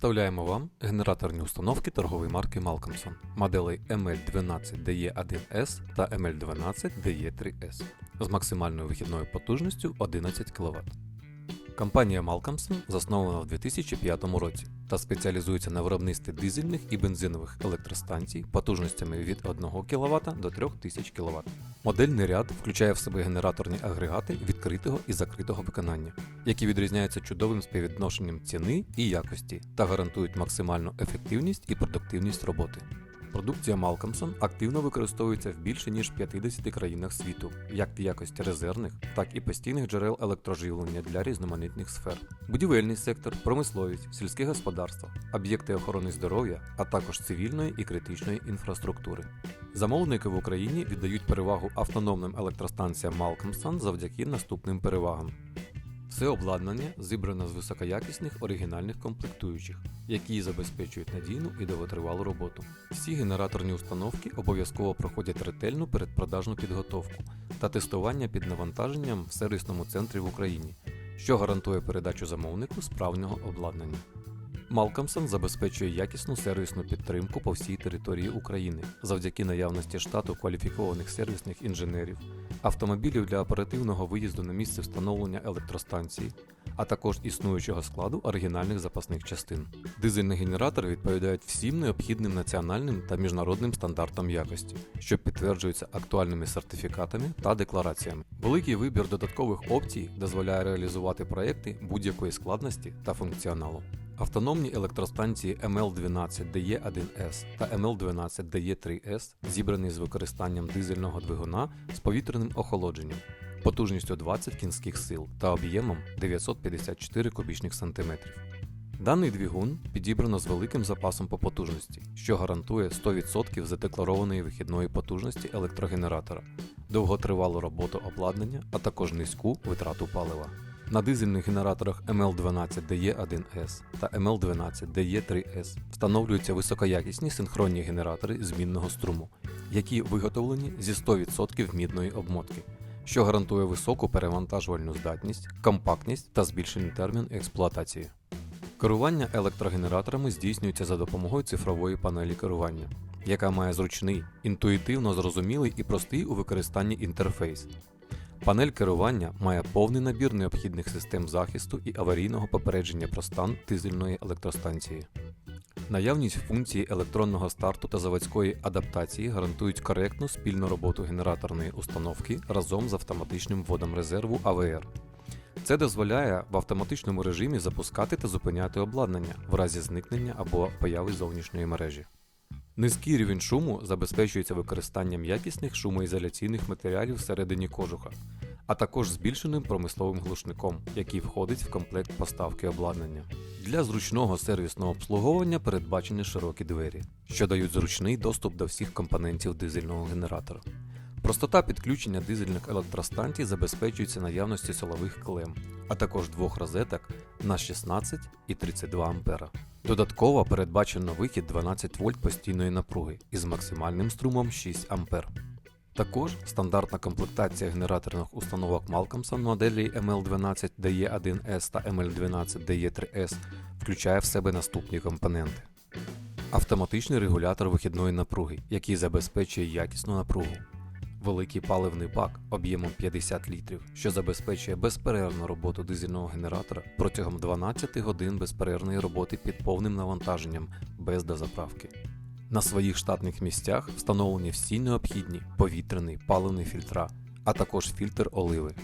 Представляємо вам генераторні установки торгової марки Malcolmson моделей ML12DE1S та ML12DE3S з максимальною вихідною потужністю 11 кВт. Компанія Malcolmson заснована в 2005 році та спеціалізується на виробництві дизельних і бензинових електростанцій потужностями від 1 кВт до 3000 кВт. Модельний ряд включає в себе генераторні агрегати відкритого і закритого виконання, які відрізняються чудовим співвідношенням ціни і якості та гарантують максимальну ефективність і продуктивність роботи. Продукція Malcolmson активно використовується в більше ніж 50 країнах світу, як в якості резервних, так і постійних джерел електроживлення для різноманітних сфер. Будівельний сектор, промисловість, сільське господарство, об'єкти охорони здоров'я, а також цивільної і критичної інфраструктури. Замовники в Україні віддають перевагу автономним електростанціям Malcolmson завдяки наступним перевагам. Все обладнання зібрано з високоякісних оригінальних комплектуючих, які забезпечують надійну і довготривалу роботу. Всі генераторні установки обов'язково проходять ретельну передпродажну підготовку та тестування під навантаженням в сервісному центрі в Україні, що гарантує передачу замовнику справного обладнання. Малкомсон забезпечує якісну сервісну підтримку по всій території України завдяки наявності штату кваліфікованих сервісних інженерів, автомобілів для оперативного виїзду на місце встановлення електростанції, а також існуючого складу оригінальних запасних частин. Дизельні генератори відповідають всім необхідним національним та міжнародним стандартам якості, що підтверджуються актуальними сертифікатами та деклараціями. Великий вибір додаткових опцій дозволяє реалізувати проекти будь-якої складності та функціоналу. Автономні електростанції ML12DE1S та ML12DE3S зібрані з використанням дизельного двигуна з повітряним охолодженням, потужністю 20 кінських сил та об'ємом 954 кубічних сантиметрів. Даний двигун підібрано з великим запасом по потужності, що гарантує 100% задекларованої вихідної потужності електрогенератора, довготривалу роботу обладнання, а також низьку витрату палива. На дизельних генераторах ML12DE1S та ML12DE3S встановлюються високоякісні синхронні генератори змінного струму, які виготовлені зі 100% мідної обмотки, що гарантує високу перевантажувальну здатність, компактність та збільшений термін експлуатації. Керування електрогенераторами здійснюється за допомогою цифрової панелі керування, яка має зручний, інтуїтивно зрозумілий і простий у використанні інтерфейс. Панель керування має повний набір необхідних систем захисту і аварійного попередження про стан дизельної електростанції. Наявність функції електронного старту та заводської адаптації гарантують коректну спільну роботу генераторної установки разом з автоматичним вводом резерву АВР. Це дозволяє в автоматичному режимі запускати та зупиняти обладнання в разі зникнення або появи зовнішньої мережі. Низький рівень шуму забезпечується використанням якісних шумоізоляційних матеріалів всередині кожуха, а також збільшеним промисловим глушником, який входить в комплект поставки обладнання. Для зручного сервісного обслуговування передбачені широкі двері, що дають зручний доступ до всіх компонентів дизельного генератора. Простота підключення дизельних електростанцій забезпечується наявністю силових клем, а також двох розеток на 16 і 32 А. Додатково передбачено вихід 12 вольт постійної напруги із максимальним струмом 6 А. Також стандартна комплектація генераторних установок Malcolmson моделі ML12DE1S та ML12DE3S включає в себе наступні компоненти. Автоматичний регулятор вихідної напруги, який забезпечує якісну напругу. Великий паливний бак об'ємом 50 літрів, що забезпечує безперервну роботу дизельного генератора протягом 12 годин безперервної роботи під повним навантаженням без дозаправки. На своїх штатних місцях встановлені всі необхідні повітряний паливний фільтра, а також фільтр оливи.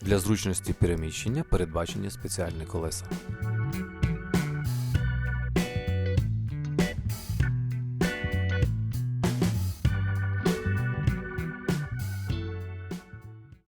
Для зручності переміщення передбачені спеціальні колеса.